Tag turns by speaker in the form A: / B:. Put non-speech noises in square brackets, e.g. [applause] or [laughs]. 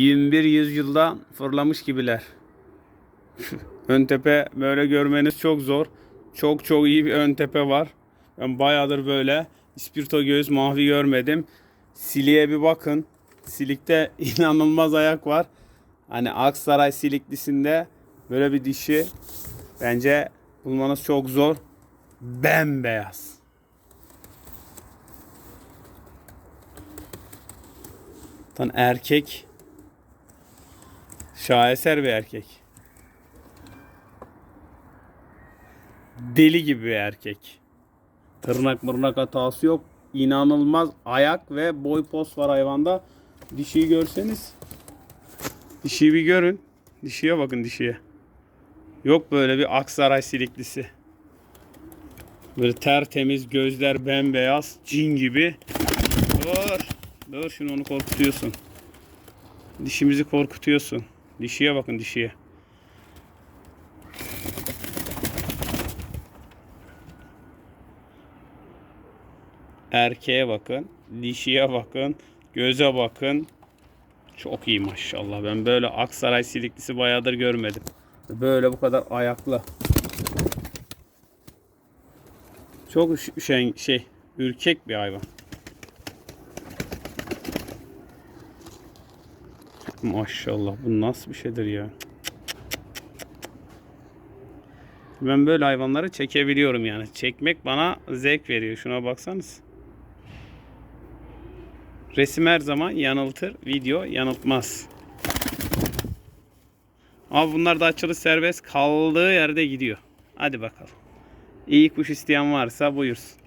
A: 21 yüzyılda fırlamış gibiler. [laughs] ön tepe böyle görmeniz çok zor. Çok çok iyi bir ön tepe var. Ben bayağıdır böyle ispirto göğüs mavi görmedim. Siliğe bir bakın. Silikte [laughs] inanılmaz ayak var. Hani Aksaray siliklisinde böyle bir dişi bence bulmanız çok zor. Bembeyaz. Tan erkek. Şaheser bir erkek. Deli gibi bir erkek. Tırnak mırnak hatası yok. İnanılmaz ayak ve boy pos var hayvanda. Dişiyi görseniz. Dişiyi bir görün. Dişiye bakın dişiye. Yok böyle bir Aksaray siliklisi. Böyle tertemiz gözler bembeyaz cin gibi. Dur. Dur şimdi onu korkutuyorsun. Dişimizi korkutuyorsun. Dişiye bakın dişiye. Erkeğe bakın. Dişiye bakın. Göze bakın. Çok iyi maşallah. Ben böyle Aksaray siliklisi bayağıdır görmedim. Böyle bu kadar ayaklı. Çok şey, şey ürkek bir hayvan. Maşallah bu nasıl bir şeydir ya. Ben böyle hayvanları çekebiliyorum yani. Çekmek bana zevk veriyor. Şuna baksanız. Resim her zaman yanıltır, video yanıltmaz. Ama bunlar da açılış serbest kaldığı yerde gidiyor. Hadi bakalım. İyi kuş isteyen varsa buyursun.